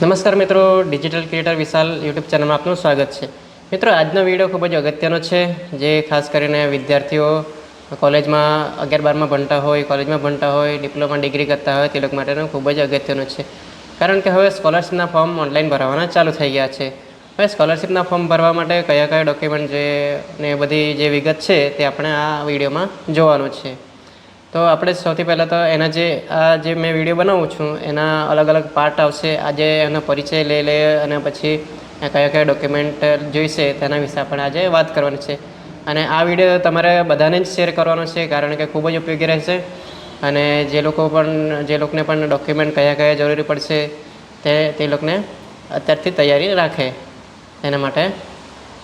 નમસ્કાર મિત્રો digital creator વિશાલ YouTube ચેનલમાં આપનું સ્વાગત છે. મિત્રો, આજનો વીડિયો ખૂબ જ અગત્યનો છે, જે ખાસ કરીને વિદ્યાર્થીઓ કોલેજમાં અગિયાર બારમાં ભણતા હોય, કોલેજમાં ભણતા હોય, ડિપ્લોમા ડિગ્રી કરતા હોય, તે લોકો માટેનું ખૂબ જ અગત્યનું છે. કારણ કે હવે સ્કોલરશિપના ફોર્મ ઓનલાઈન ભરવાના ચાલુ થઈ ગયા છે. હવે સ્કોલરશિપના ફોર્મ ભરવા માટે કયા કયા ડોક્યુમેન્ટ જે ને બધી જે વિગત છે, તે આપણે આ વિડીયોમાં જોવાનું છે. તો આપણે સૌથી પહેલાં તો એના જે, આ જે મેં વીડિયો બનાવું છું, એના અલગ અલગ પાર્ટ આવશે. આજે એનો પરિચય લઈ લઈએ અને પછી કયા કયા ડોક્યુમેન્ટ જોઈશે તેના વિશે આપણે આજે વાત કરવાની છે. અને આ વીડિયો તમારે બધાને જ શેર કરવાનો છે, કારણ કે ખૂબ જ ઉપયોગી રહેશે. અને જે લોકો પણ, જે લોકોને પણ ડોક્યુમેન્ટ કયા કયા જરૂરી પડશે, તે તે લોકોને અત્યારથી તૈયારી રાખે. એના માટે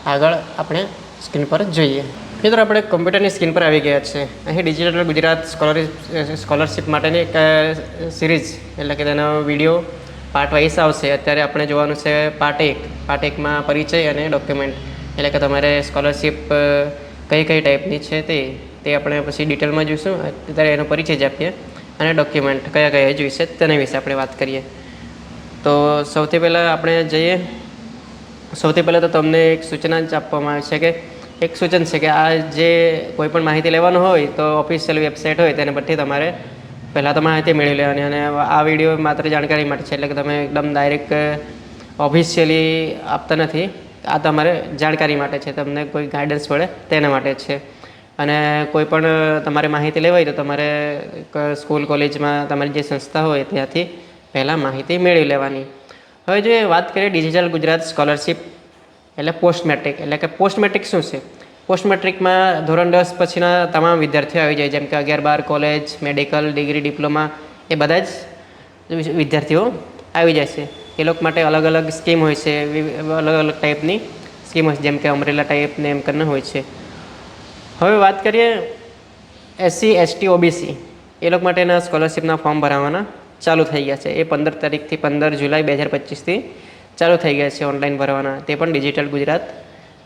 આગળ આપણે સ્ક્રીન પર જોઈએ. મિત્રો, આપણે કોમ્પ્યુટરની સ્ક્રીન પર આવી ગયા છે. અહીં ડિજિટલ ગુજરાત સ્કોલરશિપ સ્કોલરશિપ માટેની એક સિરીઝ એટલે કે તેનો વીડિયો પાર્ટ વાઇઝ આવશે. અત્યારે આપણે જોવાનું છે પાર્ટ એક. પાર્ટ એકમાં પરિચય અને ડોક્યુમેન્ટ એટલે કે તમારે સ્કોલરશિપ કઈ કઈ ટાઈપની છે તે તે આપણે પછી ડિટેલમાં જોઈશું. અત્યારે એનો પરિચય જ આપીએ. અને ડોક્યુમેન્ટ કયા કયા જોઈશે તેના વિશે આપણે વાત કરીએ. તો સૌથી પહેલાં આપણે જઈએ. સૌથી પહેલાં તો તમને એક સૂચના જ આપવામાં આવે છે કે એક સૂચન છે કે આ જે કોઈ પણ માહિતી લેવાનું હોય તો ઓફિશિયલ વેબસાઇટ હોય તેને પરથી તમારે પહેલાં તો માહિતી મેળવી લેવાની. અને આ વીડિયો માત્ર જાણકારી માટે છે, એટલે કે તમે એકદમ ડાયરેક્ટ ઓફિશિયલી આપતા નથી. આ તમારે જાણકારી માટે છે, તમને કોઈ ગાઈડન્સ મળે તેના માટે છે. અને કોઈ પણ તમારે માહિતી લેવી હોય તો તમારે સ્કૂલ કોલેજમાં તમારી જે સંસ્થા હોય ત્યાંથી પહેલાં માહિતી મેળવી લેવાની. હવે જો વાત કરીએ ડિજિટલ ગુજરાત સ્કોલરશિપ એટલે પોસ્ટ મેટ્રિક એટલે કે પોસ્ટ મેટ્રિક શું છે? પોસ્ટ મેટ્રિકમાં ધોરણ દસ પછીના તમામ વિદ્યાર્થીઓ આવી જાય, જેમ કે અગિયાર બાર કોલેજ, મેડિકલ, ડિગ્રી, ડિપ્લોમા, એ બધા જ વિદ્યાર્થીઓ આવી જાય છે. એ લોકો માટે અલગ અલગ સ્કીમ હોય છે અલગ અલગ ટાઈપની સ્કીમ હોય છે, જેમ કે અમરેલા ટાઈપને એમ કરીને હોય છે. હવે વાત કરીએ એસસી એસટી ઓબીસી એ લોકો માટેના સ્કોલરશિપના ફોર્મ ભરાવાના ચાલુ થઈ ગયા છે. એ પંદર તારીખથી પંદર જુલાઈ બે હજાર પચીસથી ચાલુ થઈ ગયા છે ઓનલાઈન ભરવાના. તે પણ ડિજિટલ ગુજરાત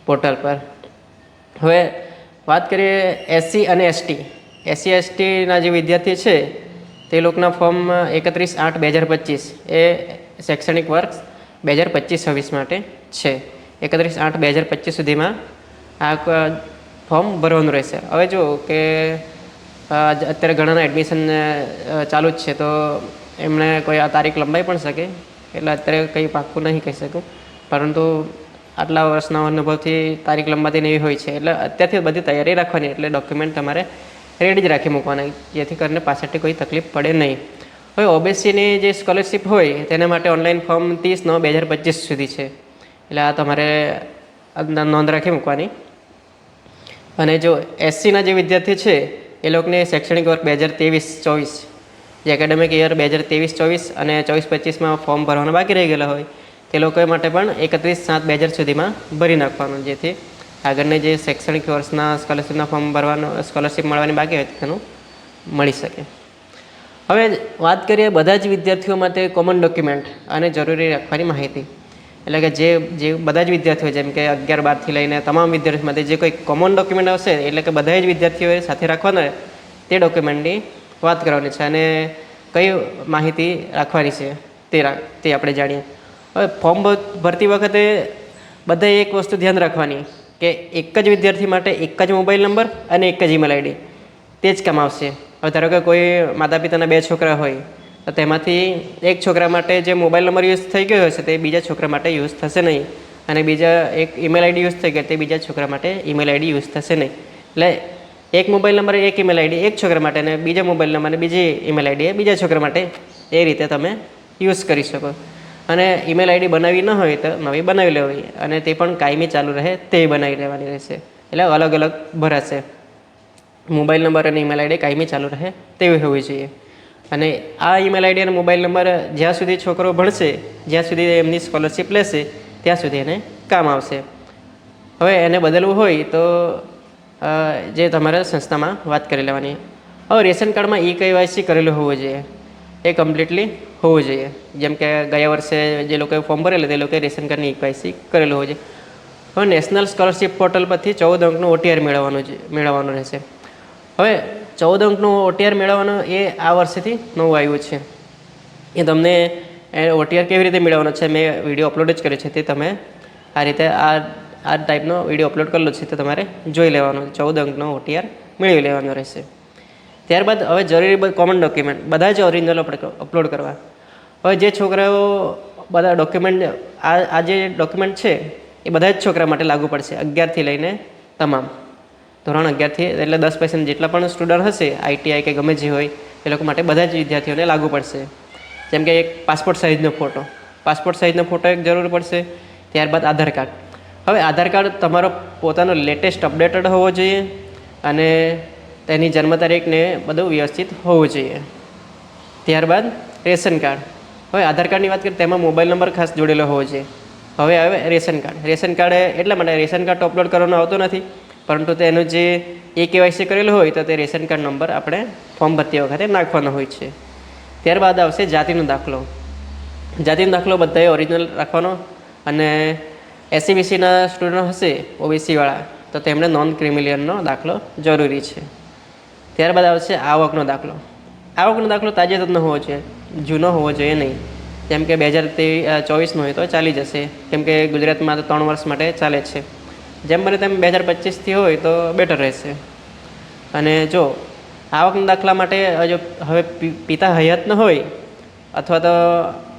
પોર્ટલ પર. હવે વાત કરીએ એસસી અને એસટી એસસી એસટીના જે વિદ્યાર્થી છે, તે લોકોના ફોર્મ એકત્રીસ આઠ બે હજાર પચીસ. એ શૈક્ષણિક વર્ષ બે હજાર પચીસ છવ્વીસ માટે છે. એકત્રીસ આઠ બે હજાર પચીસ સુધીમાં આ ફોર્મ ભરવાનું રહેશે. હવે જો કે અત્યારે ઘણાના એડમિશન ચાલુ જ છે, તો એમણે કોઈ આ તારીખ લંબાઈ પણ શકે? એટલે અત્યારે કંઈ પાક્કું નહીં કહી શકું. પરંતુ આટલા વર્ષના અનુભવથી તારીખ લંબાતીને એવી હોય છે. એટલે અત્યારથી બધી તૈયારી રાખવાની, એટલે ડોક્યુમેન્ટ તમારે રેડી જ રાખી મૂકવાના, જેથી કરીને પાછળથી કોઈ તકલીફ પડે નહીં. હવે ઓબીસીની જે સ્કોલરશિપ હોય, તેના માટે ઓનલાઈન ફોર્મ ત્રીસ નવ બે હજાર પચીસ સુધી છે. એટલે આ તમારે નોંધ રાખી મૂકવાની. અને જો એસસીના જે વિદ્યાર્થી છે, એ લોકોને શૈક્ષણિક વર્ષ બે હજાર ત્રેવીસ ચોવીસ જે એકેડેમિક યર બે હજાર ત્રેવીસ, ચોવીસ અને ચોવીસ પચીસમાં ફોર્મ ભરવાના બાકી રહી ગયેલા હોય, તે લોકો માટે પણ એકત્રીસ સાત બે હજાર સુધીમાં ભરી નાખવાનું, જેથી આગળની જે શૈક્ષણિક વર્ષના સ્કોલરશિપના ફોર્મ ભરવાનું સ્કોલરશિપ મળવાની બાકી હોય, તેનું મળી શકે. હવે વાત કરીએ બધા જ વિદ્યાર્થીઓ માટે કોમન ડોક્યુમેન્ટ અને જરૂરી રાખવાની માહિતી. એટલે કે જે જે બધા જ વિદ્યાર્થીઓ, જેમ કે અગિયાર બારથી લઈને તમામ વિદ્યાર્થીઓ માટે જે કોઈ કોમન ડોક્યુમેન્ટ આવશે, એટલે કે બધા જ વિદ્યાર્થીઓએ સાથે રાખવાના તે ડોક્યુમેન્ટની વાત કરવાની છે અને કઈ માહિતી રાખવાની છે તે તે આપણે જાણીએ. હવે ફોર્મ ભરતી વખતે બધાએ એક વસ્તુ ધ્યાન રાખવાની કે એક જ વિદ્યાર્થી માટે એક જ મોબાઈલ નંબર અને એક જ ઈમેલ આઈડી. તે જ કામ આવશે. હવે ધારો કે કોઈ માતા પિતાના બે છોકરા હોય, તો તેમાંથી એક છોકરા માટે જે મોબાઈલ નંબર યુઝ થઈ ગયો હશે, તે બીજા છોકરા માટે યુઝ થશે નહીં. અને બીજા એક ઈમેલ આઈડી યુઝ થઈ ગઈ તે બીજા છોકરા માટે ઈમેલ આઈડી યુઝ થશે નહીં. એટલે એક મોબાઈલ નંબર, એક ઈમેલ આઈડી એક છોકરા માટે અને બીજા મોબાઈલ નંબર બીજી ઈમેલ આઈડી બીજા છોકરા માટે એ રીતે તમે યુઝ કરી શકો. અને ઈમેલ આઈડી બનાવી ન હોય તો નવી બનાવી લેવી અને તે પણ કાયમી ચાલુ રહે તે બનાવી લેવાની રહેશે. એટલે અલગ અલગ ભરાશે. મોબાઈલ નંબર અને ઈમેલ આઈડી કાયમી ચાલુ રહે તેવી હોવી જોઈએ. અને આ ઈમેલ આઈડી અને મોબાઈલ નંબર જ્યાં સુધી છોકરો ભણશે, જ્યાં સુધી એમની સ્કોલરશિપ લેશે, ત્યાં સુધી એને કામ આવશે. હવે એને બદલવું હોય તો જે તમારા સંસ્થામાં વાત કરી લેવાની. હવે રેશન કાર્ડમાં ઈ કેવાયસી કરેલું હોવું જોઈએ. એ કમ્પ્લીટલી હોવું જોઈએ. જેમ કે ગયા વર્ષે જે લોકોએ ફોર્મ ભરેલું તે લોકોએ રેશન કાર્ડની ઈ કેવાયસી કરેલું હોવું જોઈએ. હવે નેશનલ સ્કોલરશિપ પોર્ટલ પરથી ચૌદ અંકનું ઓટીઆર મેળવવાનું મેળવવાનું રહેશે. હવે ચૌદ અંકનું ઓટીઆર મેળવવાનું એ આ વર્ષેથી નવું આવ્યું છે. એ તમને ઓટીઆર કેવી રીતે મેળવવાનો છે, મેં વીડિયો અપલોડ જ કર્યો છે, તે તમે આ રીતે આ આ ટાઈપનો વીડિયો અપલોડ કરેલો છે તો તમારે જોઈ લેવાનો. ચૌદ અંકનો ઓટીઆર મેળવી લેવાનો રહેશે. ત્યારબાદ હવે જરૂરી કોમન ડોક્યુમેન્ટ બધા જ ઓરિજિનલ આપણે અપલોડ કરવા. હવે જે છોકરાઓ બધા ડોક્યુમેન્ટ આ આ જે ડોક્યુમેન્ટ છે, એ બધા જ છોકરા માટે લાગુ પડશે. અગિયારથી લઈને તમામ. ધોરણ અગિયારથી એટલે દસ પર્સન્ટ જેટલા પણ સ્ટુડન્ટ હશે આઈટીઆઈ કે ગમે જે હોય, એ લોકો માટે બધા જ વિદ્યાર્થીઓને લાગુ પડશે. જેમ કે એક પાસપોર્ટ સાઇઝનો ફોટો પાસપોર્ટ સાઇઝનો ફોટો એક જરૂર પડશે. ત્યારબાદ આધાર કાર્ડ હવે આધાર કાર્ડ તમારો પોતાનો લેટેસ્ટ અપડેટેડ હોવો જોઈએ અને તેની જન્મ તારીખને બધું વ્યવસ્થિત હોવું જોઈએ. ત્યારબાદ રેશન કાર્ડ. હવે આધાર કાર્ડની વાત કરીએ તેમાં મોબાઈલ નંબર ખાસ જોડેલો હોવો જોઈએ. હવે આવે રેશન કાર્ડ. રેશન કાર્ડ એટલા માટે રેશન કાર્ડ તો અપલોડ કરવાનો આવતો નથી, પરંતુ તેનું જે એ કેવાયસી કરેલું હોય તો તે રેશન કાર્ડ નંબર આપણે ફોર્મ ભરતી વખતે નાખવાનો હોય છે. ત્યારબાદ આવશે જાતિનો દાખલો. જાતિનો દાખલો બધાએ ઓરિજિનલ રાખવાનો અને એસસીબીસીના સ્ટુડન્ટ હશે, ઓબીસીવાળા, તો તેમણે નોન ક્રિમિલિયનનો દાખલો જરૂરી છે. ત્યારબાદ આવશે આવકનો દાખલો. આવકનો દાખલો તાજેતરનો હોવો જોઈએ, જૂનો હોવો જોઈએ નહીં. જેમ કે બે હજાર ચોવીસનો હોય તો ચાલી જશે. કેમ કે ગુજરાતમાં તો ત્રણ વર્ષ માટે ચાલે છે. જેમ બને તેમ બે હજાર પચીસથી હોય તો બેટર રહેશે. અને જો, આવકના દાખલા માટે જો હવે પિતા હયાત ન હોય, અથવા તો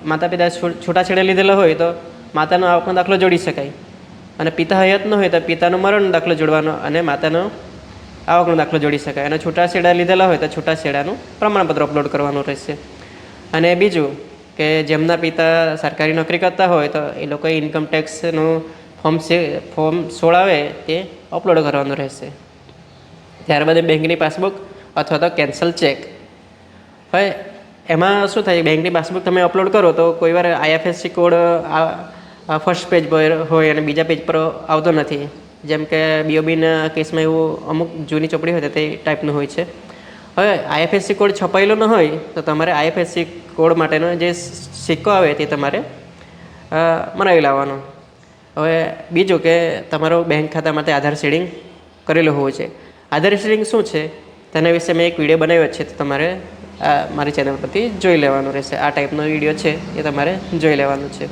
માતા પિતા છૂટાછેડા લીધેલા હોય, તો માતાનો આવકનો દાખલો જોડી શકાય. અને પિતા હયાત ન હોય તો પિતાનો મરણનો દાખલો જોડવાનો અને માતાનો આવકનો દાખલો જોડી શકાય. અને છૂટાછેડા લીધેલા હોય તો છૂટાછેડાનું પ્રમાણપત્ર અપલોડ કરવાનું રહેશે. અને બીજું કે જેમના પિતા સરકારી નોકરી કરતા હોય તો એ લોકોએ ઇન્કમ ટેક્સનું ફોર્મ ફોર્મ સોળ આવે તે અપલોડ કરવાનું રહેશે. ત્યારબાદ બેંકની પાસબુક અથવા તો કેન્સલ ચેક હવે એમાં શું થાય? બેંકની પાસબુક તમે અપલોડ કરો તો કોઈ વાર આઈએફએસસી કોડ ફર્સ્ટ પેજ પર હોય અને બીજા પેજ પર આવતો નથી. જેમ કે બીઓબીના કેસમાં એવું અમુક જૂની ચોપડી હોય તે ટાઈપનું હોય છે. હવે આઈએફએસસી કોડ છપાયેલો ન હોય તો તમારે આઈએફએસસી કોડ માટેનો જે સિક્કો આવે તે તમારે મનાવી લાવવાનો. હવે બીજું કે તમારો બેંક ખાતા માટે આધાર શેડિંગ કરેલું હોવું છે. આધાર શેડિંગ શું છે? તેના વિશે મેં એક વીડિયો બનાવ્યો છે તો તમારે મારી ચેનલ પરથી જોઈ લેવાનું રહેશે. આ ટાઈપનો વીડિયો છે એ તમારે જોઈ લેવાનું છે.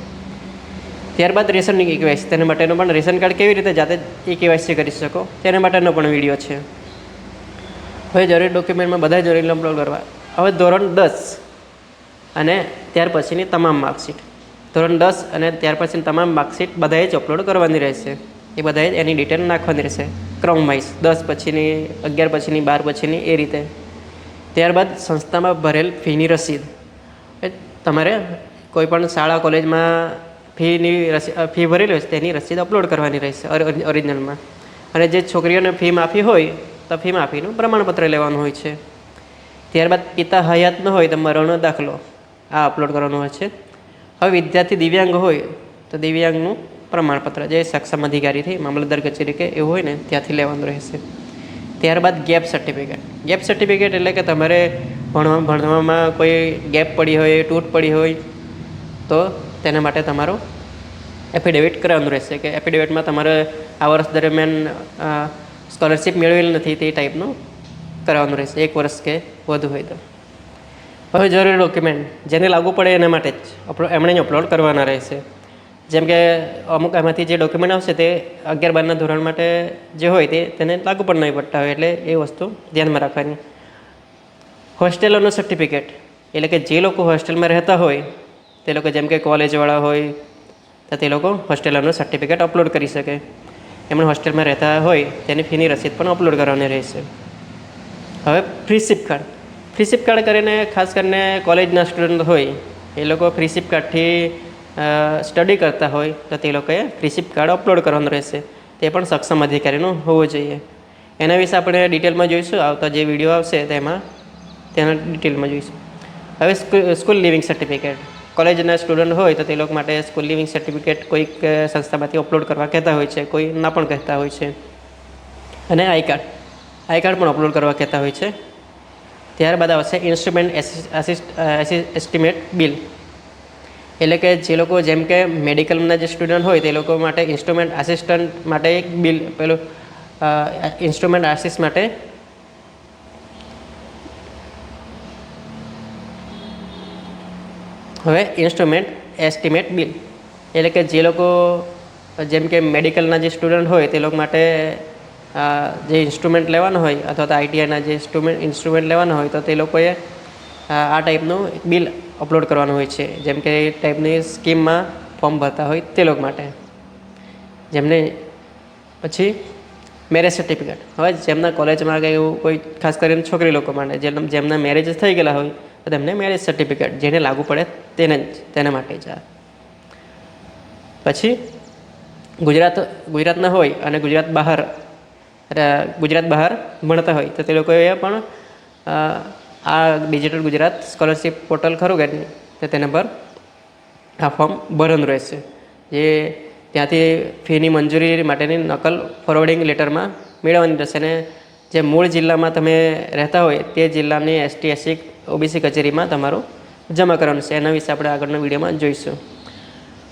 ત્યારબાદ રેશન ઈ કેવાયસી તેના માટેનો પણ રેશન કાર્ડ કેવી રીતે જાતે ઈ કેવાયસી કરી શકો? તેના માટેનો પણ વીડિયો છે. હવે જરૂરી ડોક્યુમેન્ટમાં બધા જરૂરી અપલોડ કરવા. હવે ધોરણ દસ અને ત્યાર પછીની તમામ માર્કશીટ. ધોરણ દસ અને ત્યાર પછીની તમામ માર્કશીટ બધાએ જ અપલોડ કરવાની રહેશે. એ બધાએ એની ડિટેલ નાખવાની રહેશે. ક્રમ વાઇઝ. દસ પછીની, અગિયાર પછીની, બાર પછીની એ રીતે. ત્યારબાદ સંસ્થામાં ભરેલ ફીની રસીદ. એ તમારે કોઈપણ શાળા, કોલેજમાં ફીની રસી ફી ભરેલી હોય તેની રસીદ અપલોડ કરવાની રહેશે ઓરિ- ઓરિજિનલમાં અને જે છોકરીઓને ફી માફી હોય, તો ફી માફીનું પ્રમાણપત્ર લેવાનું હોય છે. ત્યારબાદ પિતા હયાત ન હોય, તો મરણનો દાખલો આ અપલોડ કરવાનો હોય છે. હવે વિદ્યાર્થી દિવ્યાંગ હોય, તો દિવ્યાંગનું પ્રમાણપત્ર, જે સક્ષમ અધિકારીથી મામલતદાર કચેરી કે એવું હોય ને, ત્યાંથી લેવાનું રહેશે. ત્યારબાદ ગેપ સર્ટિફિકેટ. ગેપ સર્ટિફિકેટ એટલે કે તમારે ભણવા ભણવામાં કોઈ ગેપ પડી હોય, તૂટ પડી હોય, તો તેના માટે તમારો એફિડેવિટ કરવાનું રહેશે કે એફિડેવિટમાં તમારે આ વર્ષ દરમિયાન સ્કોલરશિપ મેળવેલ નથી તે ટાઈપનું કરાવવાનું રહેશે, એક વર્ષ કે વધુ હોય તો. હવે જરૂરી ડોક્યુમેન્ટ જેને લાગુ પડે એના માટે જ એમણે જ અપલોડ કરવાના રહેશે. જેમ કે અમુક એમાંથી જે ડોક્યુમેન્ટ આવશે તે અગિયાર બારના ધોરણ માટે જે હોય તે તેને લાગુ પણ નહીં પડતા હોય એટલે એ વસ્તુ ધ્યાનમાં રાખવાની. હોસ્ટેલોનું સર્ટિફિકેટ એટલે કે જે લોકો હોસ્ટેલમાં રહેતા હોય તે લોકો જેમ કે કોલેજવાળા હોય, તો તે લોકો હોસ્ટેલનું સર્ટિફિકેટ અપલોડ કરી શકે. એમણે હોસ્ટેલમાં રહેતા હોય, તેની ફીની રસીદ પણ અપલોડ કરવાની રહેશે. હવે ફ્રીશિપ કાર્ડ ફ્રીશિપ કાર્ડ કરીને ખાસ કરીને કોલેજના સ્ટુડન્ટ હોય, એ લોકો ફ્રીશિપ કાર્ડથી સ્ટડી કરતા હોય, તો તે લોકોએ ફ્રીશિપ કાર્ડ અપલોડ કરવાનું રહેશે. તે પણ સક્ષમ અધિકારીનું હોવું જોઈએ. એના વિશે આપણે ડિટેલમાં જોઈશું. આવતા જે વીડિયો આવશે તેમાં, તેના ડિટેલમાં જોઈશું. હવે સ્કૂ- સ્કૂલ લિવિંગ સર્ટિફિકેટ કોલેજના સ્ટુડન્ટ હોય તો તે લોકો માટે સ્કૂલ લિવિંગ સર્ટિફિકેટ કોઈક સંસ્થામાંથી અપલોડ કરવા કહેતા હોય છે કોઈ ના પણ કહેતા હોય છે. અને આઈ કાર્ડ. આઈ કાર્ડ પણ અપલોડ કરવા કહેતા હોય છે. ત્યારબાદ આવશે ઇન્સ્ટ્રુમેન્ટ આસિસ્ટ એસ્ટિમેટ બિલ. એટલે કે જે લોકો જેમ કે મેડિકલના જે સ્ટુડન્ટ હોય તે લોકો માટે ઇન્સ્ટ્રુમેન્ટ આસિસ્ટન્ટ માટે એક બિલ, પેલું ઇન્સ્ટ્રુમેન્ટ આસિસ્ટ માટે હવે ઇન્સ્ટ્રુમેન્ટ એસ્ટિમેટ બિલ એટલે કે જે લોકો, જેમ કે મેડિકલના જે સ્ટુડન્ટ હોય, તે લોકો માટે જે ઇન્સ્ટ્રુમેન્ટ લેવાના હોય, અથવા તો આઈટીઆઈના જે ઇન્સ્ટ્રુમેન્ટ ઇન્સ્ટ્રુમેન્ટ લેવાના હોય, તો તે લોકોએ આ ટાઈપનું બિલ અપલોડ કરવાનું હોય છે. જેમ કે એ ટાઈપની સ્કીમમાં ફોર્મ ભરતા હોય તે લોકો માટે. જેમને પછી મેરેજ સર્ટિફિકેટ હવે જેમના કોલેજમાં કે એવું કોઈ ખાસ કરીને છોકરી લોકો માટે, જેમ, જેમના મેરેજ થઈ ગયેલા હોય, તો તેમને મેરેજ સર્ટિફિકેટ જેને લાગુ પડે તેને તેના માટે જ પછી ગુજરાત, ગુજરાતના હોય અને ગુજરાત બહાર ગુજરાત બહાર ભણતા હોય, તો તે લોકોએ પણ આ ડિજિટલ ગુજરાત સ્કોલરશિપ પોર્ટલ ખરું કે? તો તેના પર આ ફોર્મ ભરવાનું રહેશે જે ત્યાંથી ફીની મંજૂરી માટેની નકલ ફોરવર્ડિંગ લેટરમાં મેળવવાની રહેશે અને જે મૂળ જિલ્લામાં તમે રહેતા હોય, તે જિલ્લાની એસટી એસસી ઓબીસી કચેરીમાં તમારું જમા કરવાનું છે. એના વિશે આપણે આગળના વિડીયોમાં જોઈશું.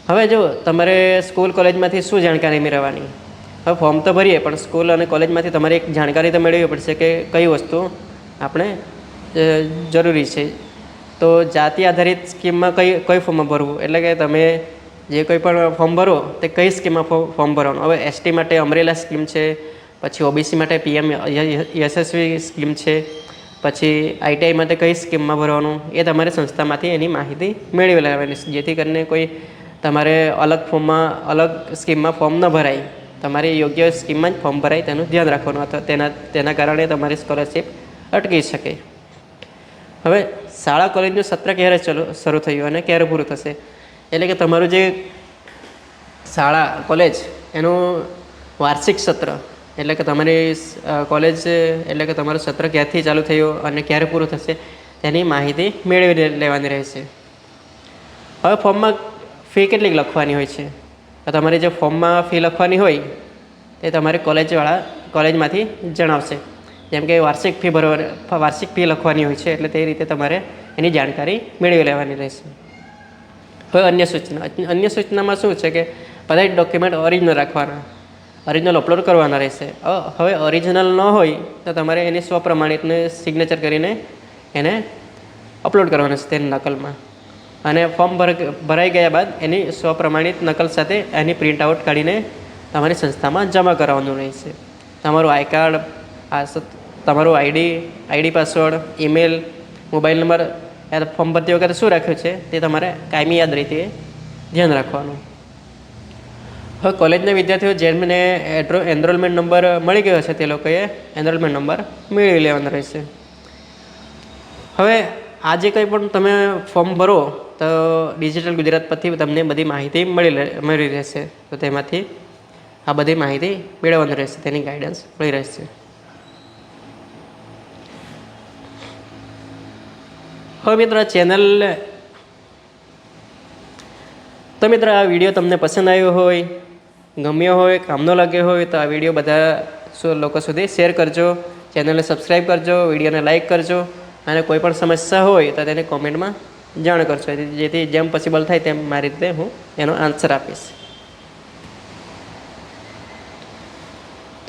હવે જો તમારે સ્કૂલ કોલેજમાંથી શું જાણકારી મેળવવાની? હવે ફોર્મ તો ભરીએ, પણ સ્કૂલ અને કોલેજમાંથી તમારે એક જાણકારી તો મેળવવી પડશે કે કઈ વસ્તુ આપણે જરૂરી છે. તો જાતિ આધારિત સ્કીમમાં કઈ કઈ ફોર્મ ભરવું? એટલે કે તમે જે કોઈ પણ ફોર્મ ભરો, તે કઈ સ્કીમમાં ફોર્મ ભરવાનું? હવે એસટી માટે અમરેલા સ્કીમ છે, પછી ઓબીસી માટે પીએમ યશસ્વી સ્કીમ છે પછી આઈટીઆઈ માટે કઈ સ્કીમમાં ભરવાનું? એ તમારે સંસ્થામાંથી એની માહિતી મેળવી લેવાની જેથી કરીને કોઈ તમારે અલગ ફોર્મમાં, અલગ સ્કીમમાં ફોર્મ ન ભરાય. તમારે યોગ્ય સ્કીમમાં જ ફોર્મ ભરાય તેનું ધ્યાન રાખવાનું. અથવા તેના તેના કારણે તમારી સ્કોલરશીપ અટકી શકે. હવે શાળા કોલેજનું સત્ર ક્યારે ચલો, શરૂ થયું અને ક્યારે પૂરું થશે? એટલે કે તમારું જે શાળા, કોલેજ, એનું વાર્ષિક સત્ર એટલે કે તમારી કોલેજ એટલે કે તમારું સત્ર ક્યારથી ચાલુ થયું અને ક્યારે પૂરું થશે, તેની માહિતી મેળવી લેવાની રહેશે. હવે ફોર્મમાં ફી કેટલીક લખવાની હોય છે? તમારે જે ફોર્મમાં ફી લખવાની હોય, તે તમારે કોલેજવાળા, કોલેજમાંથી જણાવશે. જેમ કે વાર્ષિક ફી ભરવા, વાર્ષિક ફી લખવાની હોય છે, એટલે તે રીતે તમારે એની જાણકારી મેળવી લેવાની રહેશે. હવે અન્ય સૂચના, અન્ય સૂચનામાં શું છે કે, બધા જ ડોક્યુમેન્ટ ઓરિજિનલ રાખવાના. ઓરિજિનલ અપલોડ કરવાના રહેશે. હવે ઓરિજિનલ ન હોય તો તમારે એની સ્વપ્રમાણિતને સિગ્નેચર કરીને એને અપલોડ કરવાનું છે તેની નકલમાં. અને ફોર્મ ભર, ભરાઈ ગયા બાદ એની સ્વપ્રમાણિત નકલ સાથે એની પ્રિન્ટ આઉટ કાઢીને તમારી સંસ્થામાં જમા કરાવવાનું રહેશે. તમારું આઈ કાર્ડ આ તમારું ID ID password email mobile number form ભરતી વખતે શું રાખ્યું છે તે તમારે કાયમી યાદ રીતે ધ્યાન રાખવાનું. હવે કોલેજના વિદ્યાર્થીઓ જેમને એડ્રો એનરોલમેન્ટ નંબર મળી ગયો છે તે લોકોએ એનરોલમેન્ટ નંબર મેળવી લેવાનો રહેશે. હવે આ જે કંઈ પણ તમે ફોર્મ ભરો તો ડિજિટલ ગુજરાત પરથી તમને બધી માહિતી મળી મળી રહેશે. તો તેમાંથી આ બધી માહિતી મેળવવાની રહેશે, તેની ગાઈડન્સ મળી રહેશે. હવે મિત્રો ચેનલ તો મિત્રો આ વીડિયો તમને પસંદ આવ્યો હોય ગમ્યો હોય, કામનો લાગ્યો હોય તો આ વીડિયો બધા લોકો સુધી શેર કરજો. ચેનલને સબસ્ક્રાઈબ કરજો વિડીયોને લાઇક કરજો. અને કોઈ પણ સમસ્યા હોય તો તેને કોમેન્ટમાં જાણ કરજો. જેથી જેમ પોસિબલ થાય તેમ મારી રીતે હું એનો આન્સર આપીશ.